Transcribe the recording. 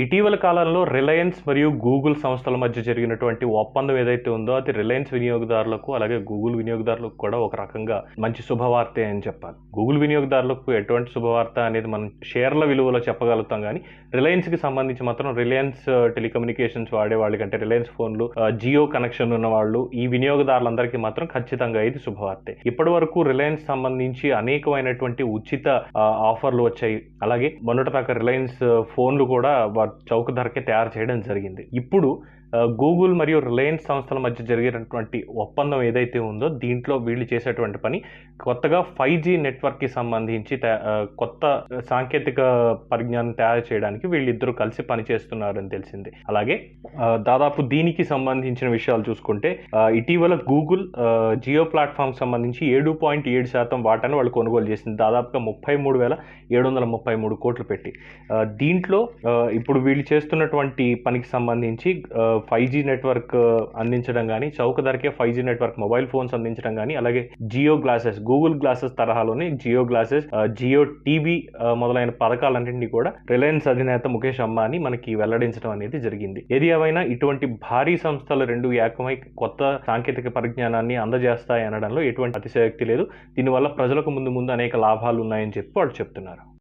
ఇటీవల కాలంలో రిలయన్స్ మరియు గూగుల్ సంస్థల మధ్య జరిగినటువంటి ఒప్పందం ఏదైతే ఉందో అది రిలయన్స్ వినియోగదారులకు అలాగే గూగుల్ వినియోగదారులకు కూడా ఒక రకంగా మంచి శుభవార్తే అని చెప్పాలి. గూగుల్ వినియోగదారులకు ఎటువంటి శుభవార్త అనేది మనం షేర్ల విలువలో చెప్పగలుగుతాం కానీ రిలయన్స్కి సంబంధించి మాత్రం రిలయన్స్ టెలికమ్యూనికేషన్స్ వాడే వాళ్ళకంటే రిలయన్స్ ఫోన్లు జియో కనెక్షన్ ఉన్న వాళ్ళు ఈ వినియోగదారులందరికీ మాత్రం ఖచ్చితంగా ఇది శుభవార్తే. ఇప్పటి వరకు రిలయన్స్ సంబంధించి అనేకమైనటువంటి ఉచిత ఆఫర్లు వచ్చాయి. అలాగే మొన్నటిదాకా రిలయన్స్ ఫోన్లు కూడా చౌక ధరకే తయారు చేయడం జరిగింది. ఇప్పుడు గూగుల్ మరియు రిలయన్స్ సంస్థల మధ్య జరిగినటువంటి ఒప్పందం ఏదైతే ఉందో దీంట్లో వీళ్ళు చేసేటువంటి పని కొత్తగా ఫైవ్ జీ నెట్వర్క్కి సంబంధించి కొత్త సాంకేతిక పరిజ్ఞానం తయారు చేయడానికి వీళ్ళిద్దరూ కలిసి పనిచేస్తున్నారని తెలిసింది. అలాగే దాదాపు దీనికి సంబంధించిన విషయాలు చూసుకుంటే ఇటీవల గూగుల్ జియో ప్లాట్ఫామ్ సంబంధించి ఏడు పాయింట్ ఏడు శాతం వాటాను వాళ్ళు కొనుగోలు చేసింది. దాదాపుగా ముప్పై మూడు వేల ఏడు వందల ముప్పై మూడు కోట్లు పెట్టి. దీంట్లో ఇప్పుడు వీళ్ళు చేస్తున్నటువంటి పనికి సంబంధించి ఫైవ్ జీ నెట్వర్క్ అందించడం కానీ చౌక ధరకే five G network mobile phones అందించడం కానీ అలాగే జియో గ్లాసెస్ గూగుల్ గ్లాసెస్ తరహాలోని జియో గ్లాసెస్ జియో టీవీ మొదలైన పథకాలన్నింటినీ కూడా రిలయన్స్ అధినేత ముఖేష్ అంబానీ మనకి వెల్లడించడం అనేది జరిగింది. ఏది ఏమైనా ఇటువంటి భారీ సంస్థలు రెండు ఏకమై కొత్త సాంకేతిక పరిజ్ఞానాన్ని అందజేస్తాయి అనడంలో ఎటువంటి అతిశయోక్తి లేదు. దీనివల్ల ప్రజలకు ముందు ముందు అనేక లాభాలు ఉన్నాయని చెప్పి వాళ్ళు చెప్తున్నారు.